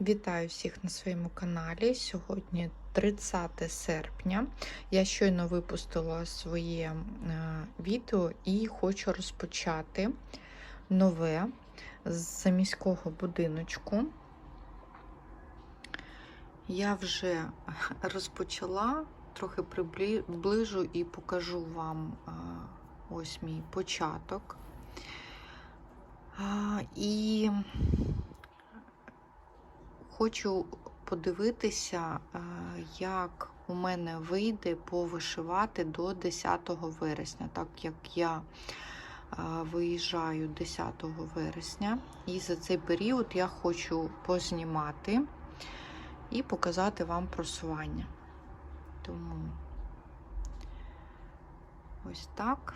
Вітаю всіх на своєму каналі. Сьогодні 30 серпня. Я щойно випустила своє е, відео і хочу розпочати нове з міського будиночку. Я вже розпочала, трохи приближу і покажу вам е, ось мій початок. А, І хочу подивитися, е, як у мене вийде повишивати до 10 вересня, так як я е, виїжджаю 10 вересня, і за цей період я хочу познімати і показати вам просування. Тому ось так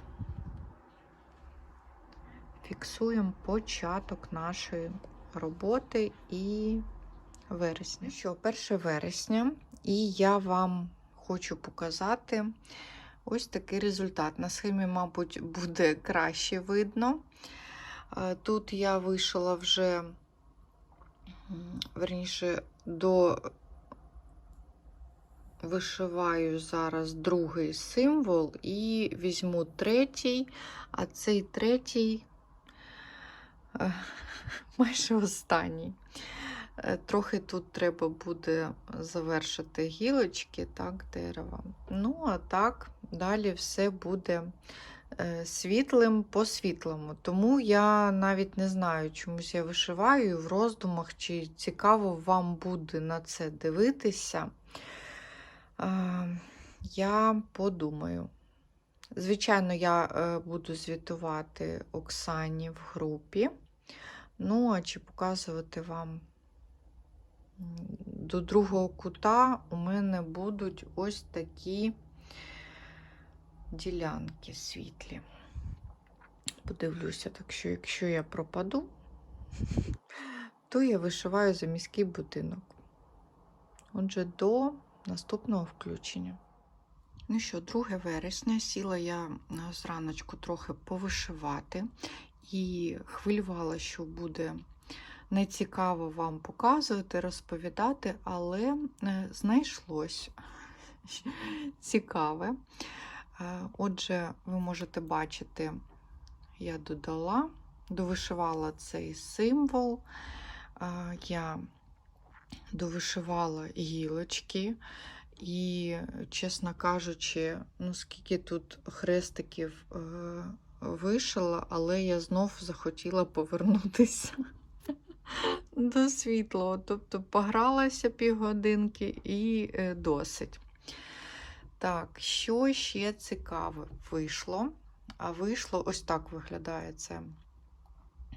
фіксуємо початок нашої роботи і вересня. Що, 1 вересня, і я вам хочу показати ось такий результат. На схемі, мабуть, буде краще видно. Е, Тут я вишила вже, верніше, до вишиваю зараз другий символ і візьму третій, а цей третій е, майже останній. Е, Трохи тут треба буде завершити гілочки, так, дерева. Ну, а так, далі все буде е, світлим по світлому. Тому я навіть не знаю, чомусь я вишиваю в роздумах, чи цікаво вам буде на це дивитися. Е, Я подумаю. Звичайно, я буду звітувати Оксані в групі. Ну, а чи показувати вам до другого кута у мене будуть ось такі ділянки світлі. Подивлюся, так що, якщо я пропаду, то я вишиваю за міський будинок. Отже, до наступного включення. Ну що, 2 вересня сіла я зраночку трохи повишивати і хвилювала, що буде нецікаво вам показувати, розповідати, але е, знайшлось цікаве. Е, Отже, ви можете бачити, я додала, довишивала цей символ, Е, я довишивала гілочки. І, чесно кажучи, ну скільки тут хрестиків вишила, але я знов захотіла повернутися до світлого. Тобто погралася півгодинки і е, досить. Так, що ще цікаве вийшло? А вийшло ось так виглядає це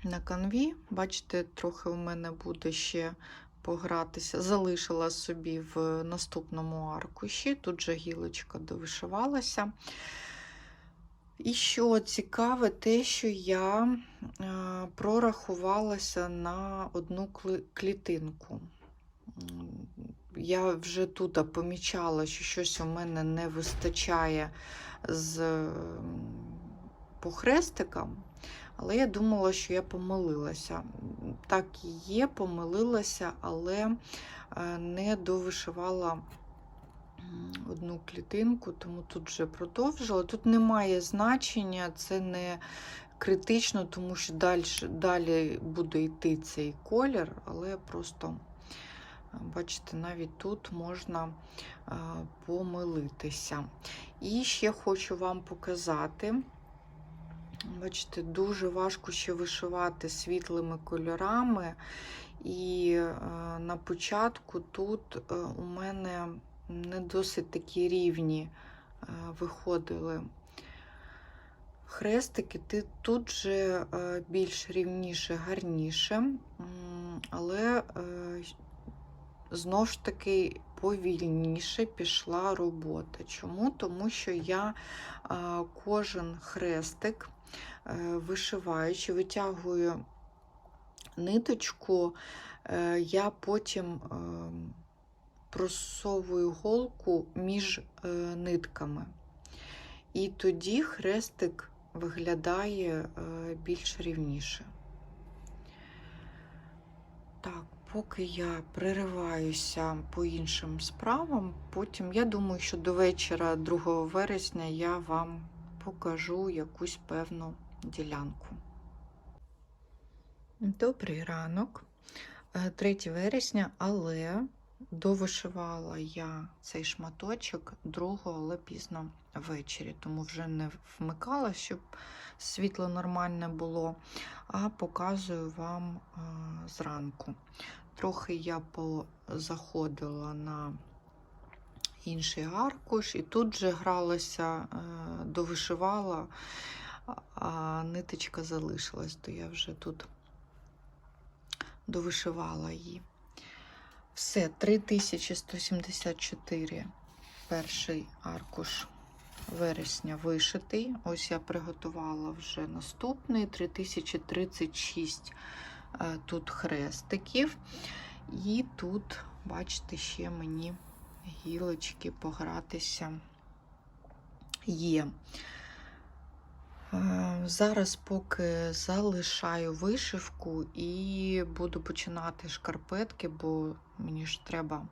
на канві. Бачите, трохи у мене буде ще погратися. Залишила собі в наступному аркуші. Тут же гілочка довишивалася. І що цікаве, те, що я е, прорахувалася на одну клітинку. Я вже тут помічала, що щось у мене не вистачає з похрестиком, але я думала, що я помилилася. Так і є, помилилася, але е, не довишивала одну клітинку, тому тут вже продовжила. Тут немає значення, це не критично, тому що далі, далі буде йти цей колір, але просто, бачите, навіть тут можна помилитися. І ще хочу вам показати. Бачите, дуже важко ще вишивати світлими кольорами. І е, на початку тут е, у мене не досить такі рівні е, виходили хрестики. Тут же більш рівніше, гарніше, але знову ж таки повільніше пішла робота. Чому? Тому що я кожен хрестик вишиваючи, витягую ниточку, я потім просовую голку між нитками. І тоді хрестик виглядає більш рівніше. Так, поки я перериваюся по іншим справам, потім я думаю, що до вечора 2 вересня я вам покажу якусь певну ділянку. Добрий ранок, Е, 3 вересня, але довишивала я цей шматочок 2, але пізно ввечері, тому вже не вмикала, щоб світло нормальне було, а показую вам зранку. Трохи я позаходила на інший аркуш, і тут же гралася, е, довишивала, а ниточка залишилась, то я вже тут довишивала її. Все, 3174 перший аркуш вересня вишитий. Ось я приготувала вже наступний 3036 е, тут хрестиків. І тут, бачите, ще мені гілочки погратися є. Зараз поки залишаю вишивку і буду починати шкарпетки, бо мені ж треба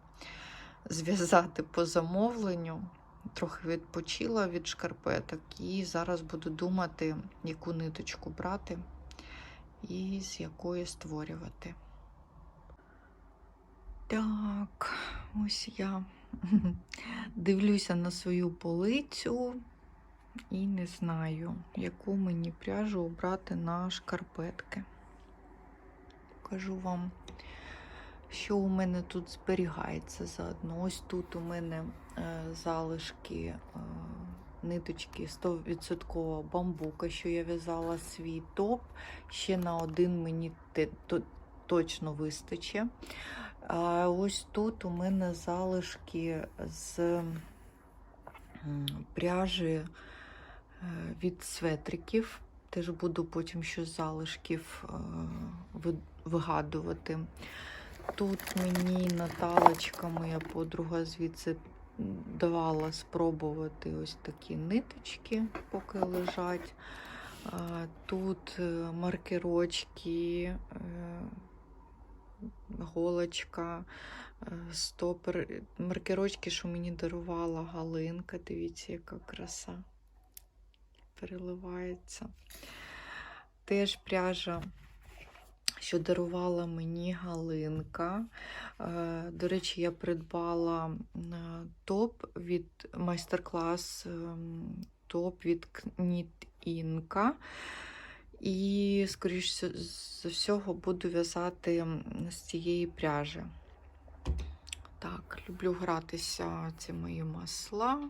зв'язати по замовленню. Трохи відпочила від шкарпеток і зараз буду думати, яку ниточку брати і з якої створювати. Так, ось я дивлюся на свою полицю і не знаю, яку мені пряжу обрати на шкарпетки. Покажу вам, що у мене тут зберігається заодно. Ось тут у мене е, залишки е, ниточки 100% бамбука, що я в'язала свій топ. Ще на один мені те, то, точно вистачить. А ось тут у мене залишки з пряжі від светриків. Теж буду потім щось залишків е, вигадувати. Тут мені Наталочка, моя подруга, звідси давала спробувати ось такі ниточки, поки лежать. Тут е, маркерочки, е, голочка, е, стопер, маркерочки, що мені дарувала Галинка. Дивіться, яка краса переливається. Теж пряжа, що дарувала мені Галинка. Е, До речі, я придбала топ від майстер-клас ем, топ від Knit Інка. І, скоріш за всього, буду в'язати з цієї пряжі. Так, люблю гратися ці мої масла.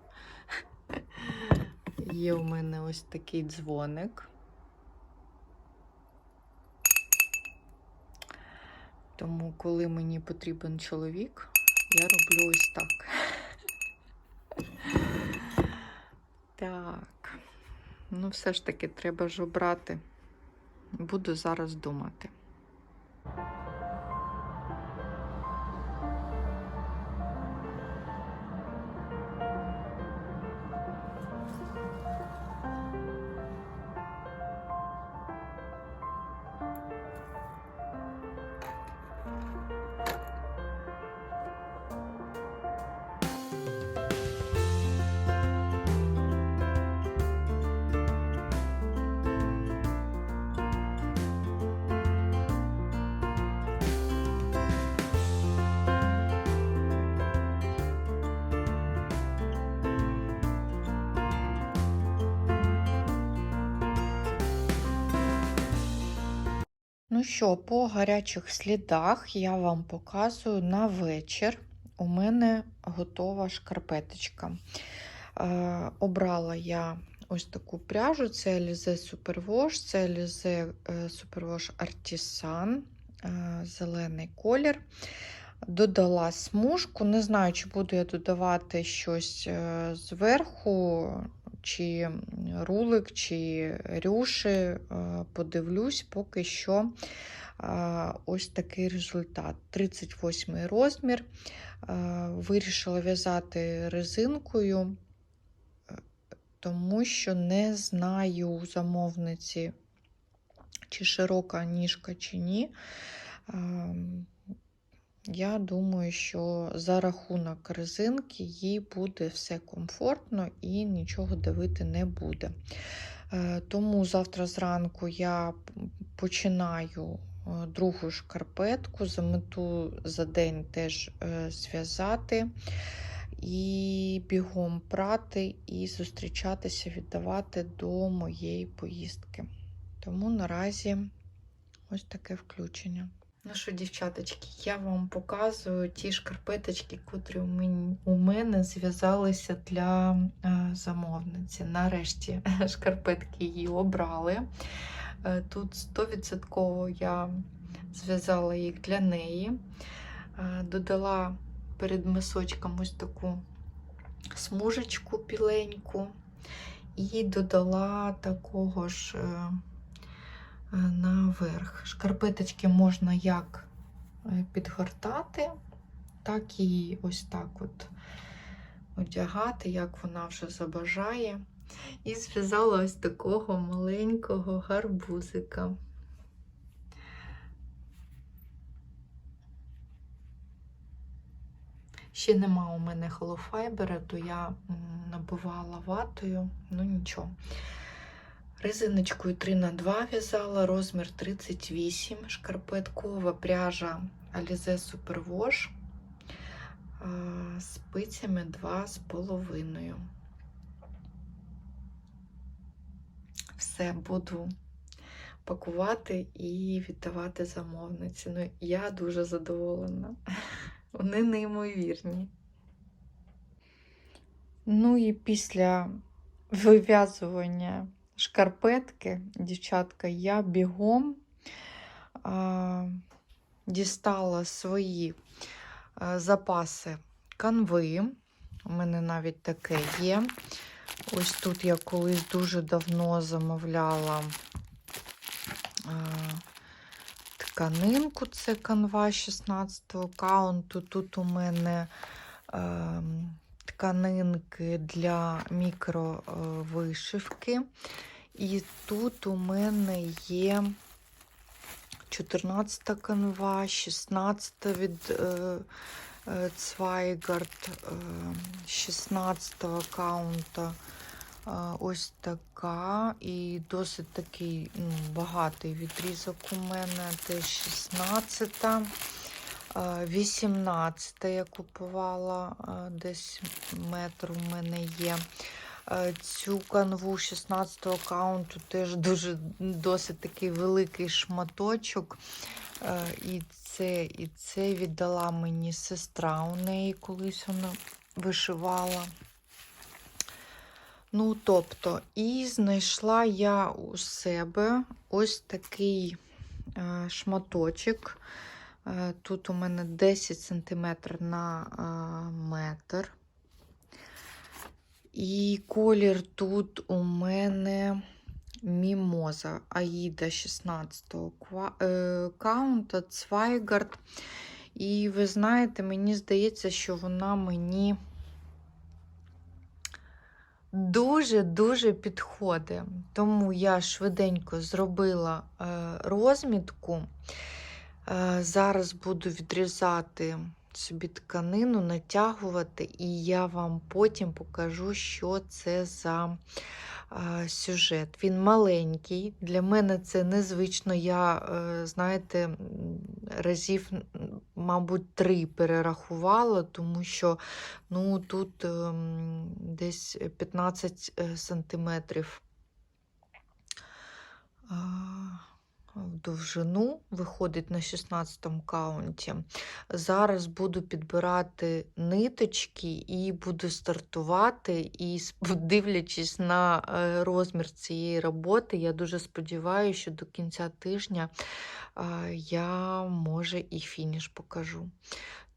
Є у мене ось такий дзвоник. Тому, коли мені потрібен чоловік, я роблю ось так. Так. Ну, все ж таки, треба ж обрати. Буду зараз думати. Що, по гарячих слідах я вам показую на вечір. У мене готова шкарпеточка. Е, обрала я ось таку пряжу: це Alize Superwash, це Alize е, Superwash Artisan, е, зелений колір. Додала смужку. Не знаю, чи буду я додавати щось е, зверху, чи рулик, чи рюши. Е, Подивлюсь, поки що ось такий результат. 38 розмір. Вирішила в'язати резинкою, е, тому що не знаю замовниці, чи широка ніжка, чи ні. Я думаю, що за рахунок резинки їй буде все комфортно і нічого давити не буде. Е, Тому завтра зранку я починаю е, другу шкарпетку, за мету за день теж е, зв'язати і бігом прати і зустрічатися, віддавати до моєї поїздки. Тому наразі ось таке включення. Ну що, дівчаточки, я вам показую ті шкарпеточки, котрі у мен- у мене зв'язалися для е, замовниці. Нарешті шкарпетки її обрали. Е, Тут 100% я зв'язала їх для неї. Е, Додала перед мисочком ось таку смужечку біленьку. І додала такого ж наверх. Шкарпеточки можна як е, підгортати, так і ось так от одягати, як вона вже забажає. І зв'язала ось такого маленького гарбузика. Ще нема у мене холофайбера, то я м, набивала ватою, ну нічого. Резиночкою 3 на 2 в'язала, розмір 38, шкарпеткова пряжа Alize Superwash, спицями 2,5. Все, буду пакувати і віддавати замовниці. Ну, я дуже задоволена. Вони неймовірні. Ну і після вив'язування шкарпетки, дівчатка, я бігом а, дістала свої а, запаси канви. У мене навіть таке є. Ось тут я колись дуже давно замовляла а, тканинку, це канва 16 каунту. Тут у мене е, тканинки для мікровишивки. І тут у мене є 14 канва, 16 від е, е, Цвайгард, е, 16 аккаунта. Ось така і досить такий ну, багатий відрізок у мене. Десь 16. е, 18 я купувала, е, десь метр у мене є. Е, Цю канву 16 го аккаунту теж дуже досить такий великий шматочок. Е, І це, і це віддала мені сестра. У неї колись вона вишивала. Ну, тобто, і знайшла я у себе ось такий е, шматочок. Е, тут у мене 10 см на е, метр. І колір тут у мене мімоза Аїда 16 каунта, Цвайгард. І ви знаєте, мені здається, що вона мені дуже-дуже підходить. Тому я швиденько зробила е, розмітку. Е, зараз буду відрізати собі тканину, натягувати, і я вам потім покажу, що це за е, сюжет. Він маленький. Для мене це незвично. Я, е, знаєте, разів, мабуть, три перерахувала, тому що ну, тут десь 15 е, сантиметрів. В довжину, виходить на 16 каунті. Зараз буду підбирати ниточки і буду стартувати. І дивлячись на е, розмір цієї роботи, я дуже сподіваюся, що до кінця тижня е, я може і фініш покажу.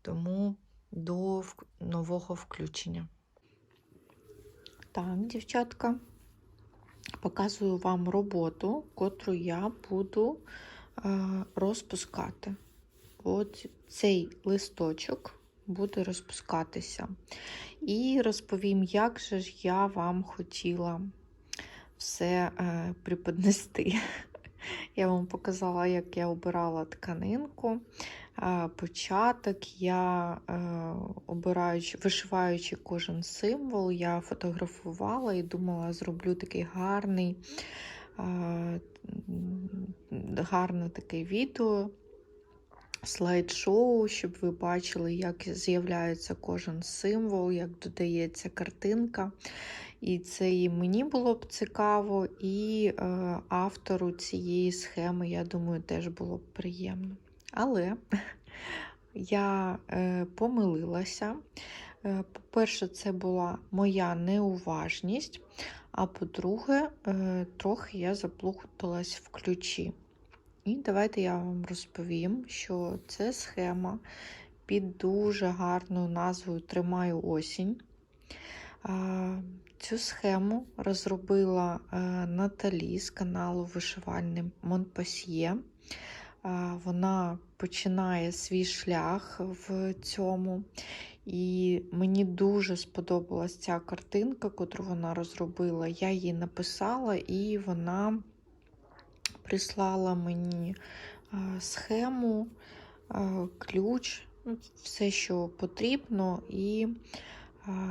Тому до нового включення. Так, дівчатка, показую вам роботу, котру я буду е, розпускати. От цей листочок буде розпускатися. І розповім, як же ж я вам хотіла все е, преподнести. Я вам показала, як я обирала тканинку. Е, початок. Я е, обираючи, вишиваючи кожен символ, я фотографувала і думала, зроблю такий гарний, е, гарне таке відео. Слайд-шоу, щоб ви бачили, як з'являється кожен символ, як додається картинка. І це і мені було б цікаво, і автору цієї схеми, я думаю, теж було б приємно. Але я е, помилилася. Е, По-перше, це була моя неуважність, а по-друге, е, трохи я заплуталась в ключі. І давайте я вам розповім, що це схема під дуже гарною назвою Тримаю осінь. Цю схему розробила Наталі з каналу Вишивальний Монпасьє. Вона починає свій шлях в цьому. І мені дуже сподобалась ця картинка, яку вона розробила. Я її написала, і вона прислала мені схему, ключ, ну, все, що потрібно, і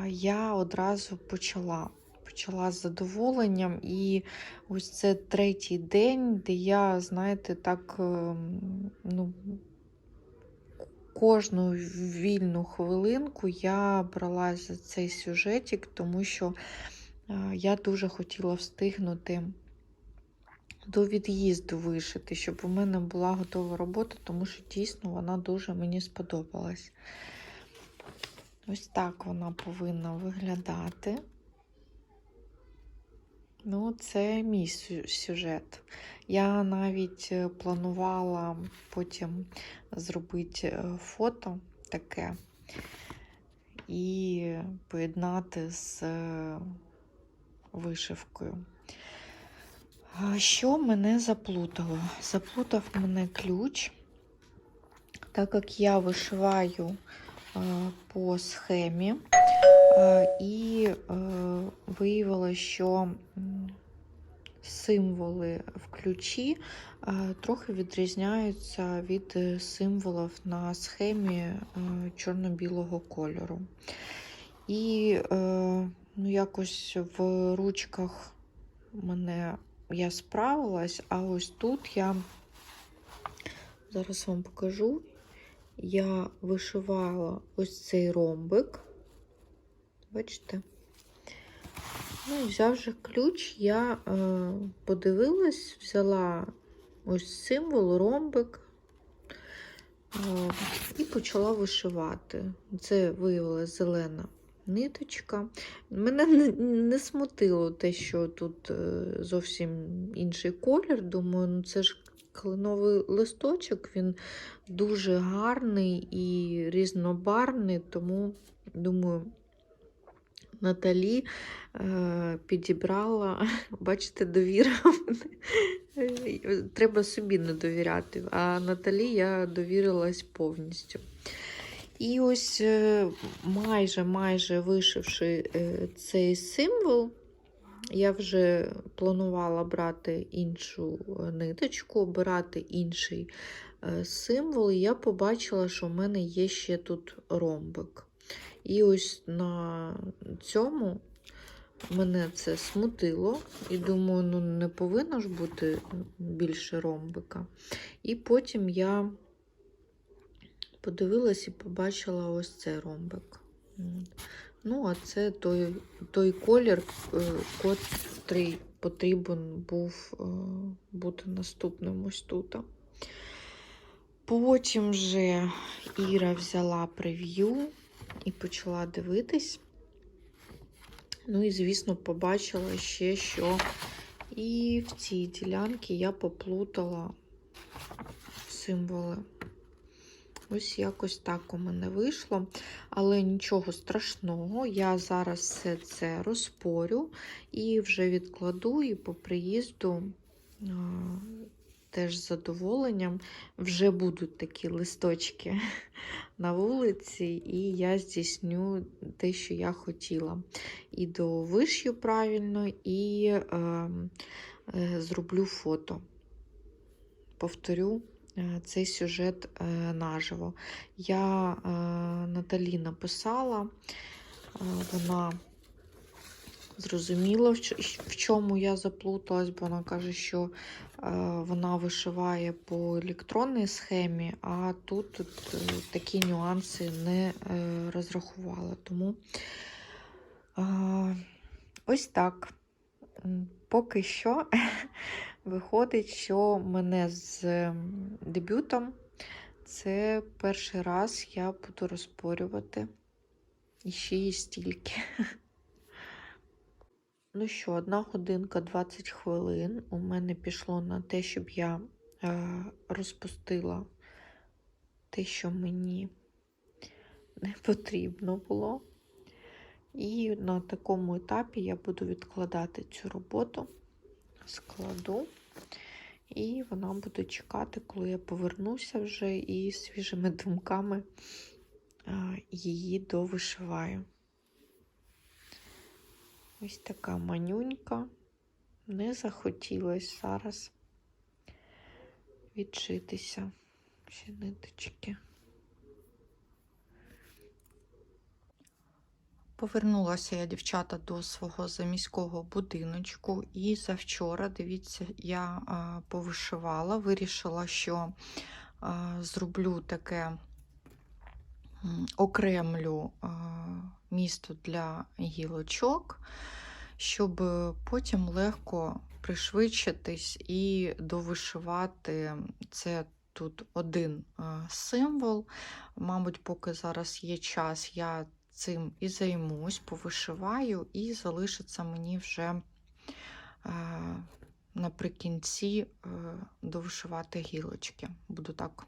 я одразу почала. Почала з задоволенням, і ось це третій день, де я, знаєте, так ем, ну, кожну вільну хвилинку я брала за цей сюжетик, тому що е, я дуже хотіла встигнути до від'їзду вишити, щоб у мене була готова робота, тому що дійсно вона дуже мені сподобалась. Ось так вона повинна виглядати. Ну, це мій сюжет. Я навіть е, планувала потім зробити е, фото таке і поєднати з е, вишивкою. Що мене заплутало? Заплутав мене ключ, так як я вишиваю по схемі, і е, виявилося, що символи в ключі е, трохи відрізняються від е, символів на схемі е, чорно-білого кольору. І е, ну, якось в ручках мене я справилась, а ось тут я зараз вам покажу. Я вишивала ось цей ромбик. Бачите? Ну, взявши ключ, я е, подивилась, взяла ось символ, ромбик е, і почала вишивати. Це виявилася зелена ниточка. Мене не, не смутило те, що тут е, зовсім інший колір. Думаю, ну це ж кленовий листочок, він дуже гарний і різнобарний, тому думаю. Наталі е, підібрала, бачите, довіра. Треба собі не довіряти, а Наталі я довірилась повністю. І ось е, майже майже вишивши е, цей символ, я вже планувала брати іншу е, ниточку, обирати інший символ, і я побачила, що в мене є ще тут ромбик. І ось на цьому мене це смутило. І думаю, ну не повинно ж бути більше ромбика. І потім я подивилась і побачила ось цей ромбик. Ну, а це той, той колір, е, котрий потрібен був е, бути наступним ось тут. Потім вже Іра взяла прев'ю і почала дивитись. Ну і, звісно, побачила ще, що і в цій ділянці я поплутала символи. Ось якось так у мене вийшло. Але нічого страшного, я зараз все це розпорю і вже відкладу, і по приїзду теж з задоволенням вже будуть такі листочки на вулиці, і я здійсню те, що я хотіла. І довишью правильно, і е, е, зроблю фото. Повторю е, цей сюжет е, наживо. Я е, Наталі написала, вона зрозуміла, в чому я заплуталась, бо вона каже, що вона вишиває по електронній схемі, а тут, е, такі нюанси не е, розрахувала. Тому е, ось так. Поки що виходить, що мене з дебютом це перший раз я буду розпорювати і ще й стільки. Ну що, одна годинка 20 хвилин у мене пішло на те, щоб я е, розпустила те, що мені не потрібно було. І на такому етапі я буду відкладати цю роботу, складу, і вона буде чекати, коли я повернуся вже і свіжими думками е, її довишиваю. Ось така манюнька. Не захотілося зараз відшитися. Ще ниточки. Повернулася я, дівчата, до свого заміського будиночку, і завчора, дивіться, я а, повишивала, вирішила, що а, зроблю таке окремлю а, місто для гілочок, щоб потім легко пришвидшитись і довишивати це тут один символ. Мабуть, поки зараз є час, я цим і займусь, повишиваю, і залишиться мені вже е, наприкінці е, довишивати гілочки. Буду так.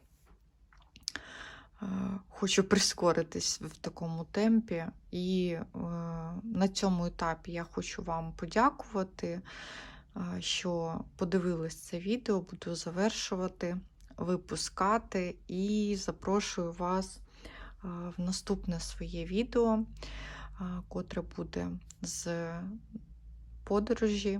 Хочу прискоритись в такому темпі, і е, на цьому етапі я хочу вам подякувати, що подивились це відео, буду завершувати, випускати. І запрошую вас в наступне своє відео, котре буде з подорожі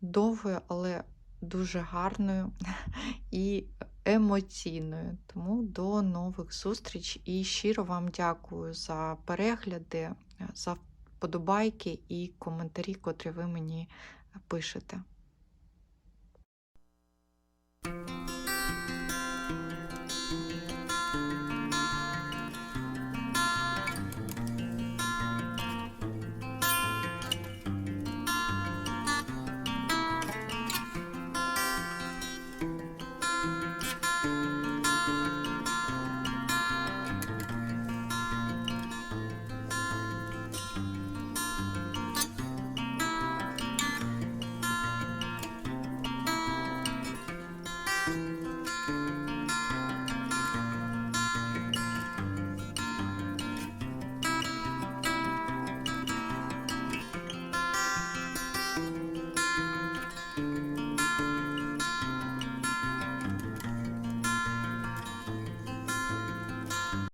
довгою, але дуже гарною. І емоційною. Тому до нових зустріч і щиро вам дякую за перегляди, за вподобайки і коментарі, котрі ви мені пишете.